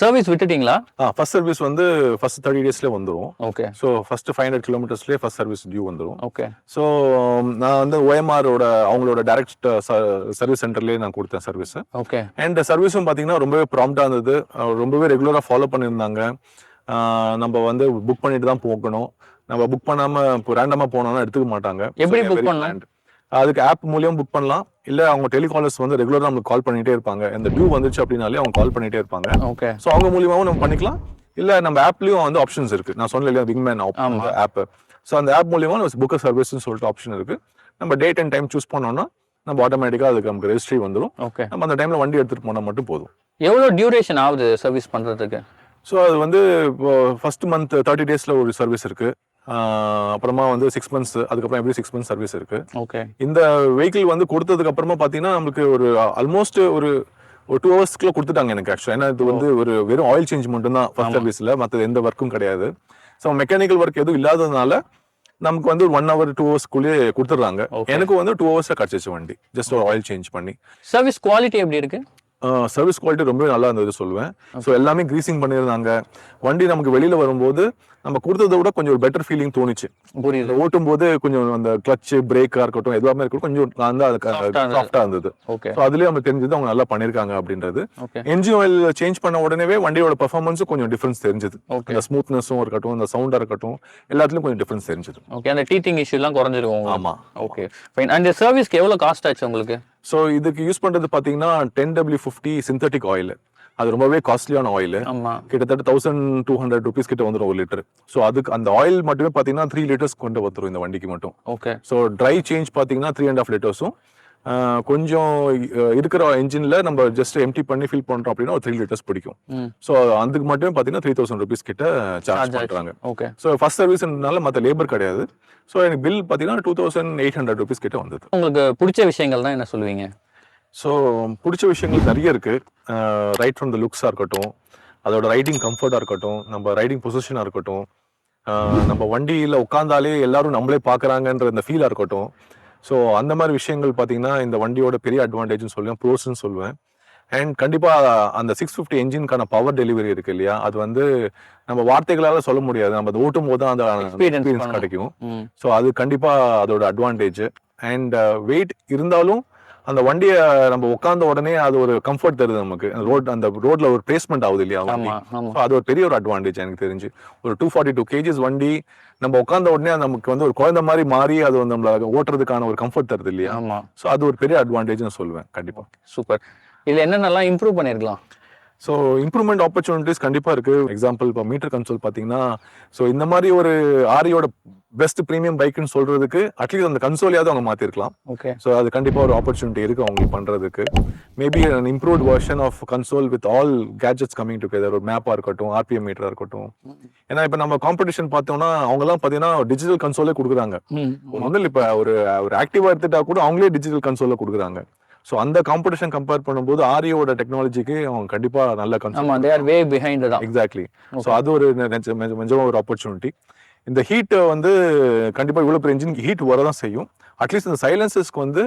சர்வீஸ் விட்டுட்டீங்களா? ஃபர்ஸ்ட் சர்வீஸ் வந்து ஃபர்ஸ்ட் தேர்ட்டி டேஸ்ல வந்துரும். Okay. So first five hundred கிலோமீட்டர்ஸ்லேயே first service due வந்துரும். ஓகே. ஸோ நான் வந்து ஓஎம்ஆரோட அவங்களோட டைரக்ட் சர்வீஸ் சென்டர்லேயே நான் கொடுத்தேன் சர்வீஸ் ஓகே. அண்ட் சர்வீஸும் பார்த்தீங்கன்னா ரொம்பவே ப்ராம்ப்டாக இருந்தது. ரொம்பவே ரெகுலராக ஃபாலோ பண்ணியிருந்தாங்க. நம்ம வந்து புக் பண்ணிட்டு தான் போகணும். நம்ம புக் பண்ணாம இப்போ ரேண்டமாக போனோம்னா எடுத்துக்க மாட்டாங்க. எப்படி very பண்ணலாம்? அதுக்கு ஆப் மூலியம் புக் பண்ணலாம். இல்ல அவங்க டெலிகாலர்ஸ் வந்து ரெகுலரா நமக்கு கால் பண்ணிட்டே இருப்பாங்க. இந்த டியூ வந்துச்சு அப்படின்னாலே அவங்க கால் பண்ணிட்டே இருப்பாங்க. ஓகே ஸோ அவங்க மூலியமாவும் நம்ம பண்ணிக்கலாம். இல்ல நம்ம ஆப்லயும் வந்து ஆப்ஷன்ஸ் இருக்கு. நான் சொன்னேன் இல்லையா விங்மேன். ஆப் ஸோ அந்த ஆப் மூலியமா நம்ம புக் சர்வீஸ்னு சொல்லிட்டு ஆப்ஷன் இருக்கு. நம்ம டேட் அண்ட் டைம் சூஸ் பண்ணோம்னா நம்ம ஆட்டோமேட்டிக்கா அதுக்கு நமக்கு ரெஜிஸ்ட்ரி வந்துடும் ஓகே நம்ம அந்த டைம்ல வண்டி எடுத்துட்டு போனா மட்டும் போதும். எவ்வளோ டியூரேஷன் ஆகுது சர்வீஸ் பண்றதுக்கு? ஸோ அது வந்து இப்போ ஃபர்ஸ்ட் மந்த் தேர்ட்டி டேஸ்ல ஒரு சர்வீஸ் இருக்கு. அப்புறமா வந்து சிக்ஸ் மந்த்ஸ் அதுக்கப்புறம் எப்படி சிக்ஸ் மந்த்ஸ் சர்வீஸ் இருக்கு? ஓகே இந்த வெஹிக்கிள் வந்து கொடுத்ததுக்கு அப்புறமா பாத்தீங்கன்னா நமக்கு ஒரு ஆல்மோஸ்ட் ஒரு ஒரு டூ ஹவர்ஸ்க்குள்ள கொடுத்துட்டாங்க எனக்கு ஆக்சுவலா ஏன்னா இது வந்து ஒரு வெறும் ஆயில் சேஞ்ச் மட்டும் தான் ஃபர்ஸ்ட். சர்வீஸ்ல மற்றது எந்த ஒர்க்கும் கிடையாது. ஸோ மெக்கானிக்கல் ஒர்க் எதுவும் இல்லாததுனால நமக்கு வந்து ஒன் ஹவர் டூ ஹவர்ஸ்க்குள்ளேயே கொடுத்துட்றாங்க. எனக்கு வந்து டூ ஹவர்ஸ்ல கிடைச்சிச்சு வண்டி. ஜஸ்ட் ஒரு ஆயில் சேஞ்ச் பண்ணி. சர்வீஸ் குவாலிட்டி எப்படி இருக்கு? சர்வீஸ் குவாலிட்டி ரொம்பவே நல்லா இருந்தது சொல்லுவேன். ஸோ எல்லாமே கிரீசிங் பண்ணியிருந்தாங்க. வண்டி நமக்கு வெளியில வரும்போது நம்ம கொடுத்ததை விட கொஞ்சம் பெட்டர் ஃபீலிங் தோணுச்சு. புரியுது. ஓட்டும் போது கொஞ்சம் அந்த கிளச் பிரேக்கா இருக்கட்டும் எதுவாமே இருக்கட்டும் கொஞ்சம் அந்த Soft ஆ இருந்தது. ஓகே ஸோ அதுலயே நம்ம தெரிஞ்சது அவங்க நல்லா பண்ணிருக்காங்க அப்படின்றது. என்ஜின் ஆயில் சேஞ்ச் பண்ண உடனே வண்டியோட பெர்ஃபார்மன்ஸும் கொஞ்சம் டிஃபரன்ஸ் தெரிஞ்சது. ஓகே அந்த ஸ்மூத்னஸும் இருக்கட்டும் அந்த சவுண்டா இருக்கட்டும் எல்லாத்துலயும் கொஞ்சம் டிஃபரன்ஸ் தெரிஞ்சது. ஓகே அந்த டீத்திங் இஷ்யூலாம் குறைஞ்சிருக்கும் உங்களுக்கு. ஆமா. ஓகே ஃபைன் அந்த சர்வீஸ்க்கு எவ்வளோ காஸ்ட் ஆச்சு உங்களுக்கு? ஸோ இதுக்கு யூஸ் பண்றது பாத்தீங்கன்னா ten W fifty synthetic oil அது ரொம்பவே காஸ்ட்லியான ஆயில் ஆமா. கிட்டத்தட்ட தௌசண்ட் டூ ஹண்ட்ரட் ருபீஸ் கிட்ட வந்துடும் ஒரு லிட்டர் ஸோ அதுக்கு அந்த ஆயில் மட்டுமே பாத்தீங்கன்னா த்ரீ லிட்டர்ஸ் கொண்டு வந்துரும் இந்த வண்டிக்கு மட்டும். ஓகே ஸோ ட்ரை சேஞ்ச் பாத்தீங்கன்னா த்ரீ அண்ட் ஆஃப் லிட்டர்ஸும் கொஞ்சம் இருக்கிற என்ஜின்ல நம்ம ஜஸ்ட் எம்டி பண்ணி ஃபில் பண்றோம் அப்படின்னா ஒரு த்ரீ லிட்டர்ஸ் பிடிக்கும். ஸோ அதுக்கு மட்டுமே பாத்தீங்கன்னா த்ரீ தௌசண்ட் ருபீஸ் கிட்ட சார்ஜ் பண்றாங்க. ஓகே ஸோ ஃபர்ஸ்ட் சர்வீஸ்னால மற்ற லேபர் கிடையாது. ஸோ எனக்கு பில் பார்த்தீங்கன்னா two thousand eight hundred rupees கிட்ட வந்தது. உங்களுக்கு பிடிச்ச விஷயங்கள் தான் என்ன சொல்லுவீங்க? ஸோ பிடிச்ச விஷயங்கள் நிறைய இருக்கு. ரைட் ஃப்ரம் த லுக்ஸாக இருக்கட்டும் அதோட ரைடிங் கம்ஃபர்ட்டாக இருக்கட்டும் நம்ம ரைடிங் பொசிஷனாக இருக்கட்டும் நம்ம வண்டியில் உட்காந்தாலே எல்லாரும் நம்மளே பார்க்குறாங்கன்ற இந்த ஃபீலாக இருக்கட்டும். ஸோ அந்த மாதிரி விஷயங்கள் பார்த்தீங்கன்னா இந்த வண்டியோட பெரிய அட்வான்டேஜ்னு சொல்லுவேன் ப்ரோஸ்ன்னு சொல்லுவேன். அண்ட் கண்டிப்பாக அந்த சிக்ஸ் ஃபிஃப்டி என்ஜின்கான பவர் டெலிவரி இருக்கு இல்லையா? அது வந்து நம்ம வார்த்தைகளால் சொல்ல முடியாது. நம்ம அதை ஓட்டும் போது தான் அந்த எக்ஸ்பீரியன்ஸ். கிடைக்கும். ஸோ அது கண்டிப்பாக அதோட அட்வான்டேஜ் அண்ட் வெயிட் இருந்தாலும் அந்த வண்டியை நம்ம உட்கார்ந்த உடனே அது ஒரு கம்ஃபர்ட் தருது நமக்கு. ரோட் அந்த ரோட்ல ஒரு பிளேஸ்மெண்ட் ஆகுது இல்லையா அது ஒரு பெரிய ஒரு அட்வான்டேஜ் எனக்கு தெரிஞ்சு. ஒரு டூ ஃபார்ட்டி டூ கேஜிஸ் வண்டி நம்ம உட்கார்ந்த உடனே நமக்கு வந்து ஒரு குழந்தை மாதிரி மாறி அது வந்து நம்மள ஓட்டுறதுக்கான ஒரு கம்ஃபர்ட் தருது இல்லையா? ஸோ அது ஒரு பெரிய அட்வான்டேஜ் சொல்லுவேன் கண்டிப்பா. சூப்பர் இதுல என்னென்னலாம் இம்ப்ரூவ் பண்ணிருக்கலாம்? ஸோ இம்ப்ரூவ்மெண்ட் ஆப்பர்ச்சுனிட்டிஸ் கண்டிப்பாக இருக்கு. எக்ஸாம்பிள் இப்போ மீட்டர் கன்சோல் பார்த்தீங்கன்னா ஸோ இந்த மாதிரி ஒரு ஆரியோட பெஸ்ட் ப்ரீமியம் பைக்குன்னு சொல்றதுக்கு அட்லீஸ்ட் அந்த கன்சோலையாவது அவங்க மாற்றிருக்கலாம் ஓகே ஸோ அது கண்டிப்பாக ஒரு ஆப்பர்ச்சுனிட்டி இருக்கு அவங்களுக்கு பண்றதுக்கு. Maybe an improved version of console with all gadgets coming together ஒரு மேப்பாக இருக்கட்டும் ஆர்பிஎம் மீட்டராக இருக்கட்டும். ஏன்னா இப்போ நம்ம காம்படிஷன் பார்த்தோம்னா அவங்கலாம் பார்த்தீங்கன்னா டிஜிட்டல் கன்சோலே கொடுக்குறாங்க. முதல்ல இப்போ ஒரு ஒரு ஆக்டிவா எடுத்துட்டா கூட அவங்களே டிஜிட்டல் கன்சோல கொடுக்குறாங்க. ஸோ அந்த காம்படிஷன் கம்பேர் பண்ணும்போது ஆரியோட டெக்னாலஜிக்கு அவங்க கண்டிப்பா நல்ல கன்சோல் ஆமா தே ஆர் வே பிஹைண்ட் தான். எக்ஸாக்ட்லி ஸோ அது ஒரு நிஜ- நிஜ- நிஜமா ஒரு ஆப்பர்ச்சுனிட்டி இந்த ஹீட் வந்து கண்டிப்பா இவ்வளவு பெரிய இன்ஜின் ஹீட் வரதான் செய்யும். அட்லீஸ்ட் இந்த சைலன்சஸ்க்கு வந்து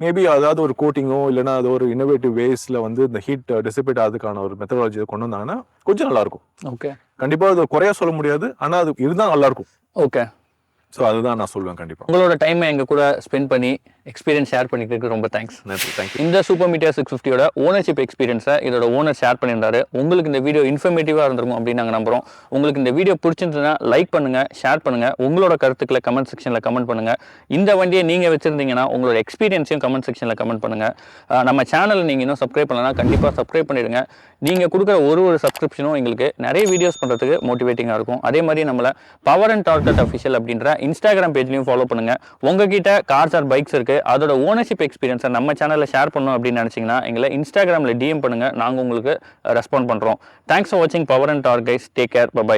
மேபி அதாவது ஒரு கோட்டிங்கோ இல்லைன்னா அது ஒரு இன்னோவேட்டிவ் வேஸ்ல வந்து இந்த ஹீட் டிசிபேட் ஆகிறதுக்கான ஒரு மெத்தடாலஜி கொண்டு வந்தாங்கன்னா கொஞ்சம் நல்லா இருக்கும். ஓகே கண்டிப்பா அது குறையா சொல்ல முடியாது ஆனா அது இருந்தா நல்லா இருக்கும். ஓகே ஸோ அதுதான் நான் சொல்லுவேன் கண்டிப்பா. உங்களோட டைமை எங்க கூட ஸ்பெண்ட் பண்ணி எக்ஸ்பீரியன்ஸ் ஷேர் பண்ணிக்கிறதுக்கு ரொம்ப தேங்க்ஸ் நன்றி தேங்க்யூ இந்த சூப்பர் மீட்டர் சிக்ஸ் ஃபிஃப்டியோட ஓனர்ஷிப் எக்ஸ்பீரியன்ஸை இதோட ஓனர் ஷேர் பண்ணியிருந்தாரு. உங்களுக்கு இந்த வீடியோ இன்ஃபர்மேட்டிவாக இருந்திருக்கும் அப்படின்னு நாங்கள் நம்புறோம். உங்களுக்கு இந்த வீடியோ பிடிச்சிருந்ததுன்னா லைக் பண்ணுங்க ஷேர் பண்ணுங்க. உங்களோட கருத்துக்களை கமெண்ட் செக்ஷனில் கமெண்ட் பண்ணுங்க. இந்த வண்டியை நீங்கள் வச்சிருந்தீங்கன்னா உங்களோட எக்ஸ்பீரியன்ஸையும் கமெண்ட் செக்ஷனில் கமெண்ட் பண்ணுங்க. அஹ் நம்ம சேனல் நீங்கள் இன்னும் சப்ஸ்கிரைப் பண்ணலன்னா கண்டிப்பாக சப்ஸ்கிரைப் பண்ணிடுங்க. நீங்கள் கொடுக்குற ஒரு ஒரு சப்ஸ்கிரிப்ஷனும் எங்களுக்கு நிறைய வீடியோஸ் பண்ணுறதுக்கு மோட்டிவேட்டிங்காக இருக்கும். அதே மாதிரி நம்மள பவர் அண்ட் டார்கெட் அஃபிஷியல் அப்படின்ற இன்ஸ்டாகிராம் பேஜ்லையும் ஃபாலோ பண்ணுங்கள் உங்ககிட்ட கார்ஸ் ஆர் பைக்ஸ் இருக்குது அதோட ஓனர்ஷிப் எக்ஸ்பீரியன்ஸை நம்ம சேனலில் ஷேர் பண்ணணும் அப்படின்னு நினச்சிங்கன்னா எங்களை இன்ஸ்டாகிராமில் டிஎம் பண்ணுங்கள் நாங்கள் உங்களுக்கு ரெஸ்பாண்ட் பண்ணுறோம் தேங்க்ஸ் ஃபார் வாட்சிங் power and dark guys take care bye